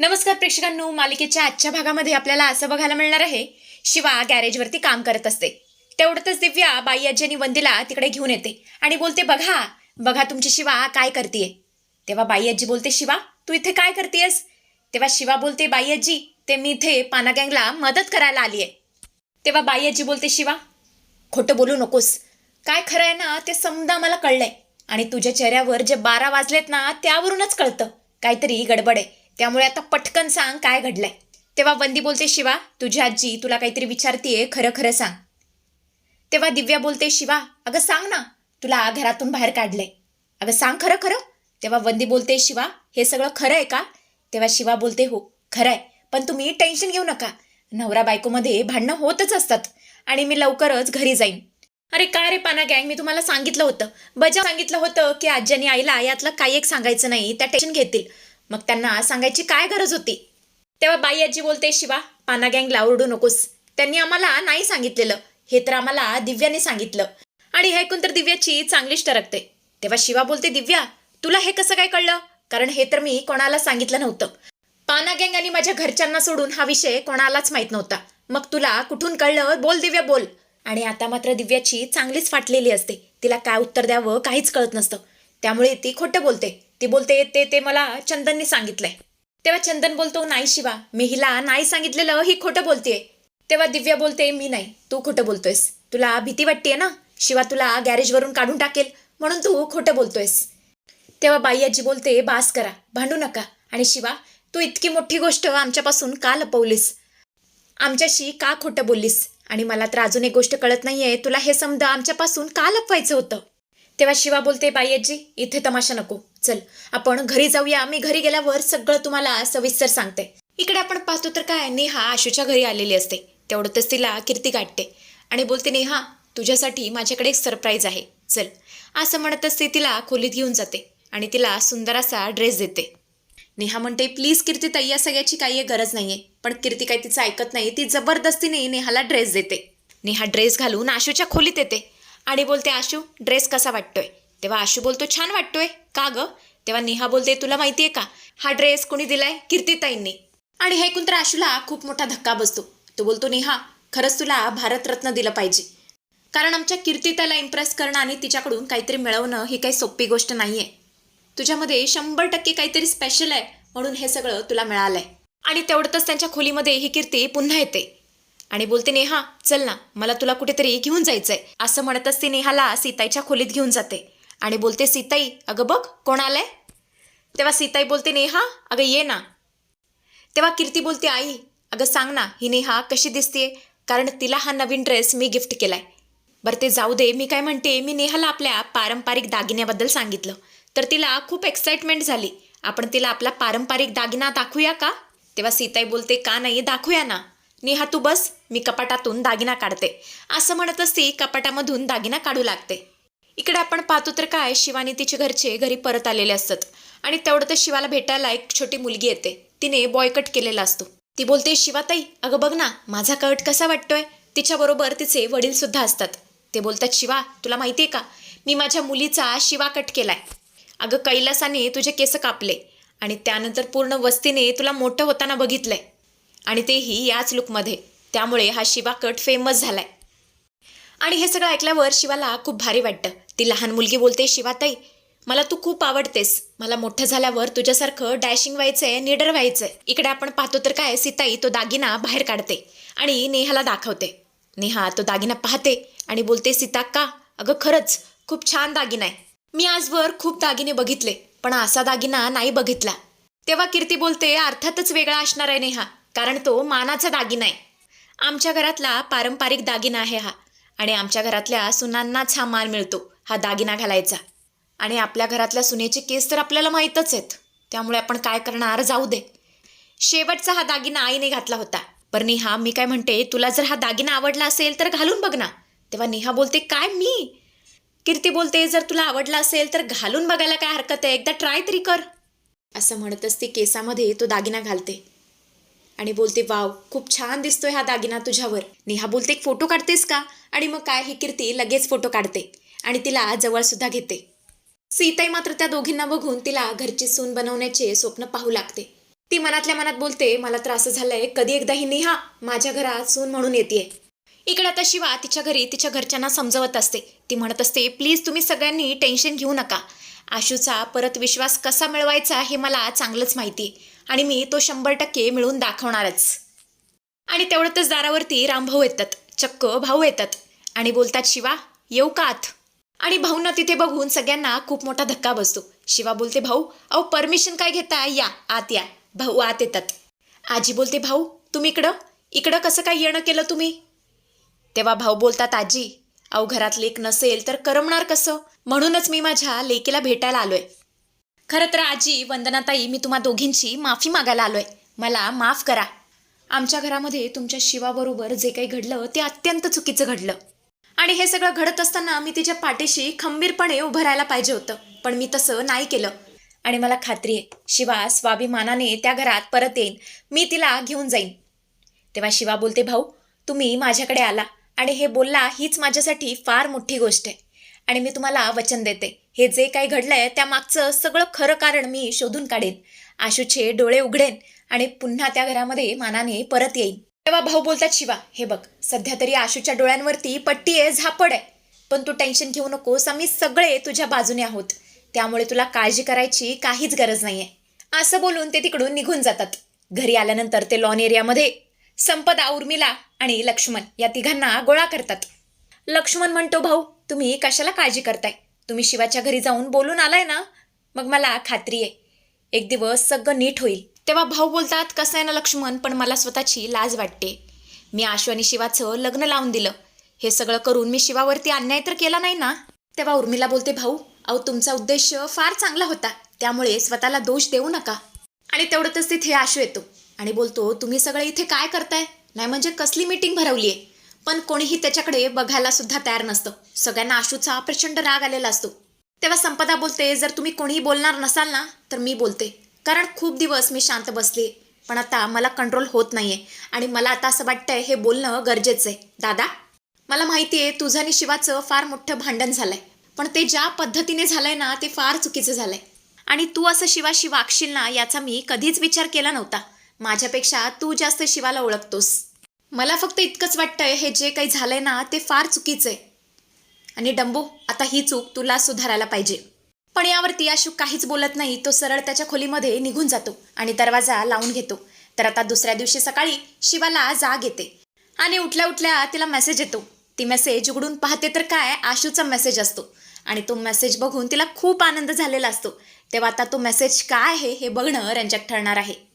नमस्कार प्रेक्षकांनो मालिकेच्या आजच्या भागामध्ये आपल्याला असं बघायला मिळणार आहे शिवा गॅरेजवरती काम करत असते. तेवढ्यातच दिव्या बाई आजी आणि वंदीला तिकडे घेऊन येते आणि बोलते बघा बघा तुमची शिवा काय करतेय. तेव्हा बाई आजी बोलते शिवा तू इथे काय करतेयस? तेव्हा शिवा बोलते बाई आजी ते मी इथे पाना गँगला मदत करायला आली आहे तेव्हा बाई आजी बोलते शिवा खोटं बोलू नकोस. काय खरं आहे ना ते समजा मला कळलंय आणि तुझ्या चेहऱ्यावर जे बारा वाजलेत ना त्यावरूनच कळतं. काहीतरी गडबड आहे. त्यामुळे आता पटकन सांग काय घडलंय. तेव्हा वंदी बोलते शिवा तुझी आजी तुला काहीतरी विचारतीये खरं खरं सांग. तेव्हा दिव्या बोलते शिवा अगं सांग ना तुला घरातून बाहेर काढलंय. अगं सांग खरं खरं. तेव्हा वंदी बोलते शिवा हे सगळं खरं आहे का? तेव्हा शिवा बोलते हो खरं आहे पण तुम्ही टेन्शन घेऊ नका. नवरा बायकोमध्ये भांडणं होतच असतात आणि मी लवकरच घरी जाईन. अरे काय रे पाना गँग मी तुम्हाला सांगितलं होतं. बजा सांगितलं होतं की आजी आणि आईला यातलं काही एक सांगायचं नाही त्या टेन्शन घेतील. मग त्यांना सांगायची काय गरज होती? तेव्हा बाई आजी बोलते शिवा पाना गँगला ओरडू नकोस. त्यांनी आम्हाला नाही सांगितलेलं. हे तर आम्हाला दिव्याने सांगितलं. आणि हे ऐकून तर दिव्याची चांगलीच टरकते. तेव्हा शिवा बोलते दिव्या तुला हे कसं काय कळलं? कारण हे तर मी कोणाला सांगितलं नव्हतं. पाना गँग आणि माझ्या घरच्यांना सोडून हा विषय कोणालाच माहीत नव्हता. मग तुला कुठून कळलं? बोल दिव्या बोल. आणि आता मात्र दिव्याची चांगलीच फाटलेली असते. तिला काय उत्तर द्यावं काहीच कळत नसतं. त्यामुळे ती खोटं बोलते. ती बोलते ते ते मला चंदनने सांगितलंय. तेव्हा चंदन बोलतो नाही शिवा मी हिला नाही सांगितलेलं ही खोटं बोलतेय. तेव्हा दिव्या बोलते मी नाही तू खोटं बोलतोयस. तुला भीती वाटतेय ना? शिवा तुला गॅरेजवरून काढून टाकेल म्हणून तू खोटं बोलतोयस. तेव्हा बाई आजी बोलते बास करा भांडू नका. आणि शिवा तू इतकी मोठी गोष्ट आमच्यापासून का लपवलीस? आमच्याशी का खोटं बोललीस? आणि मला तर अजून एक गोष्ट कळत नाहीये तुला हे समजा आमच्यापासून का लपवायचं होतं? तेव्हा शिवा बोलते बाई आजी इथे तमाशा नको. चल आपण घरी जाऊया. मी घरी गेल्यावर सगळं तुम्हाला सविस्तर सांगते. इकडे आपण पाहतो तर काय नेहा आशूच्या घरी आलेली असते. तेवढ्यातच तिला कीर्ती गाठते. आणि बोलते नेहा तुझ्यासाठी माझ्याकडे एक सरप्राईज आहे. चल. असं म्हणतच ती तिला खोलीत घेऊन जाते आणि तिला सुंदर असा ड्रेस देते. नेहा म्हणते प्लीज कीर्ती ताई या सगळ्याची काही गरज नाही आहे पण कीर्ती काही तिचं ऐकत नाही. ती जबरदस्तीने नेहाला ड्रेस देते. नेहा ड्रेस घालून आशूच्या खोलीत येते. आणि बोलते आशू ड्रेस कसा वाटतोय? तेव्हा आशू बोलतो छान वाटतोय. का ग? तेव्हा नेहा बोलते तुला माहितीये का? हा ड्रेस कोणी दिलाय? कीर्तीताईंनी. आणि हे ऐकून तर आशूला खूप मोठा धक्का बसतो. तो बोलतो नेहा खरंच तुला भारतरत्न दिलं पाहिजे. कारण आमच्या कीर्तिताला इम्प्रेस करणं आणि तिच्याकडून काहीतरी मिळवणं ही काही सोपी गोष्ट नाहीये. तुझ्यामध्ये शंभर टक्के काहीतरी स्पेशल आहे म्हणून हे सगळं तुला मिळालंय. आणि तेवढंच त्यांच्या खोलीमध्ये ही कीर्ती पुन्हा येते. आणि बोलते नेहा चल ना मला तुला कुठेतरी घेऊन जायचंय. असं म्हणतच ती नेहाला सीताईच्या खोलीत घेऊन जाते. आणि बोलते सीताई अगं बघ कोण आलंय? तेव्हा सीताई बोलते नेहा अगं ये ना. तेव्हा कीर्ती बोलते आई अगं सांग ना ही नेहा कशी दिसते कारण तिला हा नवीन ड्रेस मी गिफ्ट केलाय. बरं ते जाऊ दे मी काय म्हणते मी नेहाला आपल्या पारंपरिक दागिन्याबद्दल सांगितलं. तर तिला खूप एक्साइटमेंट झाली. आपण तिला आपला पारंपरिक दागिना दाखवूया का? तेव्हा सीताई बोलते का नाही दाखवूया ना. नेहा तू बस मी कपाटातून दागिना काढते. असं म्हणतच ती कपाटामधून दागिना काढू लागते. इकडे आपण पाहतो तर काय शिवानी तिचे घरचे घरी परत आलेले असतात. आणि तेवढं तर शिवाला भेटायला एक छोटी मुलगी येते. तिने बॉयकट केलेला असतो. ती बोलते शिवाताई अगं बघ ना माझा कट कसा वाटतोय? तिच्याबरोबर तिचे वडील सुद्धा असतात. ते बोलतात शिवा तुला माहिती आहे का? मी माझ्या मुलीचा शिवा कट केलाय. अगं कैलासाने तुझे केस कापले आणि त्यानंतर पूर्ण वस्तीने तुला मोठं होताना बघितलंय. आणि तेही याच लुकमध्ये त्यामुळे हा शिवा कट फेमस झालाय. आणि हे सगळं ऐकल्यावर शिवाला खूप भारी वाटतं. ती लहान मुलगी बोलते शिवाताई मला तू खूप आवडतेस. मला मोठं झाल्यावर तुझ्यासारखं डॅशिंग व्हायचंय निडर व्हायचंय. इकडे आपण पाहतो तर काय सीताई तो दागिना बाहेर काढते आणि नेहाला दाखवते. नेहा तो दागिना पाहते आणि बोलते सीता का? अगं खरंच खूप छान दागिना आहे. मी आजवर खूप दागिने बघितले पण असा दागिना नाही बघितला. तेव्हा कीर्ती बोलते अर्थातच वेगळा असणार आहे नेहा कारण तो मानाचा दागिना आहे. आमच्या घरातला पारंपरिक दागिना आहे हा. आणि आमच्या घरातल्या सुनांनाच हा मान मिळतो हा दागिना घालायचा. आणि आपल्या घरातल्या सुनेचे केस तर आपल्याला माहीतच आहेत. त्यामुळे आपण काय करणार जाऊ दे. शेवटचा हा दागिना आईने घातला होता. पर नेहा मी काय म्हणते तुला जर हा दागिना आवडला असेल तर घालून बघ ना. तेव्हा नेहा बोलते काय मी? कीर्ती बोलते जर तुला आवडला असेल तर घालून बघायला काय हरकत आहे? एकदा ट्राय तरी कर. असं म्हणतच ती केसामध्ये तो दागिना घालते. आणि बोलते वाव खूप छान दिसतोय हा दागिना तुझ्यावर. नेहा बोलते एक फोटो काढतेस का? आणि मग काय ही कीर्ती लगेच फोटो काढते. आणि तिला जवळ सुद्धा घेते. सीताई मात्र त्या दोघींना बघून तिला घरची सून बनवण्याचे स्वप्न पाहू लागते. ती मनातल्या मनात बोलते मला तर असं झालंय कधी एकदा ही नेहा माझ्या घरात सून म्हणून येते इकडे आता शिवा तिच्या घरी तिच्या घरच्यांना समजवत असते. ती म्हणत असते प्लीज तुम्ही सगळ्यांनी टेन्शन घेऊ नका. आशूचा परत विश्वास कसा मिळवायचा हे मला चांगलंच माहिती आहे. आणि मी तो शंभर टक्के मिळून दाखवणारच. आणि तेवढ्यातच दारावरती रामभाऊ येतात चक्क भाऊ येतात. आणि बोलतात शिवा येऊ का आत? आणि भाऊंना तिथे बघून सगळ्यांना खूप मोठा धक्का बसतो. शिवा बोलते भाऊ अहो परमिशन काय घेता या आत या. भाऊ आत येतात. आजी बोलते भाऊ तुम्ही इकडं? इकडं कसं काय येणं केलं तुम्ही? तेव्हा भाऊ बोलतात आजी अहो घरात लेक नसेल तर करमणार कसं? म्हणूनच मी माझ्या लेकीला भेटायला आलोय. खरं तर आजी वंदनाताई मी तुम्हा दोघींची माफी मागायला आलोय. मला माफ करा. आमच्या घरामध्ये तुमच्या शिवाबरोबर जे काही घडलं ते अत्यंत चुकीचं घडलं. आणि हे सगळं घडत असताना मी तिच्या पाठीशी खंबीरपणे उभं राहायला पाहिजे होतं पण मी तसं नाही केलं. आणि मला खात्री आहे शिवा स्वाभिमानाने त्या घरात परत येईन. मी तिला घेऊन जाईन. तेव्हा शिवा बोलते भाऊ तुम्ही माझ्याकडे आला आणि हे बोलला हीच माझ्यासाठी फार मोठी गोष्ट आहे. आणि मी तुम्हाला वचन देते. हे जे काही घडलंय त्यामागचं सगळं खरं कारण मी शोधून काढेन. आशूचे डोळे उघडेन आणि पुन्हा त्या घरामध्ये मानाने परत येईन. तेव्हा भाऊ बोलतात शिवा हे बघ सध्या तरी आशूच्या डोळ्यांवरती पट्टी आहे झापड आहे. पण तू टेन्शन घेऊ नकोस आम्ही सगळे तुझ्या बाजूने आहोत. त्यामुळे तुला काळजी करायची काहीच गरज नाहीये. असं बोलून ते तिकडून निघून जातात. घरी आल्यानंतर ते लॉन एरियामध्ये संपदा उर्मिला आणि लक्ष्मण या तिघांना गोळा करतात. लक्ष्मण म्हणतो भाऊ तुम्ही कशाला काळजी करताय? तुम्ही शिवाच्या घरी जाऊन बोलून आलाय ना मग मला खात्री आहे. एक दिवस सगळं नीट होईल. तेव्हा भाऊ बोलतात कसं आहे ना लक्ष्मण पण मला स्वतःची लाज वाटते. मी आशु आणि शिवाचं लग्न लावून दिलं. हे सगळं करून मी शिवावरती अन्याय तर केला नाही ना? तेव्हा उर्मिला बोलते भाऊ अहो तुमचा उद्देश फार चांगला होता. त्यामुळे स्वतःला दोष देऊ नका. आणि तेवढ्यातच तिथे आशू येतो आणि बोलतो तुम्ही सगळे इथे काय करताय? नाही म्हणजे कसली मीटिंग भरवली आहे पण कोणीही त्याच्याकडे बघायला सुद्धा तयार नसतं. सगळ्यांना आशूचा प्रचंड राग आलेला असतो. तेव्हा संपदा बोलते जर तुम्ही कोणीही बोलणार नसाल ना तर मी बोलते. कारण खूप दिवस मी शांत बसले. पण आता मला कंट्रोल होत नाहीये. आणि मला आता असं वाटतंय हे बोलणं गरजेचं आहे दादा मला माहिती आहे तुझं आणि शिवाचं फार मोठं भांडण झालंय. पण ते ज्या पद्धतीने झालंय ना ते फार चुकीचं झालंय. आणि तू असं शिवाशी वागशील ना याचा मी कधीच विचार केला नव्हता. माझ्यापेक्षा तू जास्त शिवाला ओळखतोस. मला फक्त इतकंच वाटतंय हे जे काही झालंय ना ते फार चुकीचं आहे आणि डंबू आता ही चूक तुला सुधारायला पाहिजे. पण यावरती आशू काहीच बोलत नाही तो सरळ त्याच्या खोलीमध्ये निघून जातो आणि दरवाजा लावून घेतो. तर आता दुसऱ्या दिवशी सकाळी शिवाला जाग येते. आणि उठल्या उठल्या तिला मेसेज येतो. ती मेसेज उघडून पाहते तर काय आशूचा मेसेज असतो. आणि तो मेसेज बघून तिला खूप आनंद झालेला असतो. तेव्हा आता तो मेसेज काय आहे हे बघणं रंजक ठरणार आहे.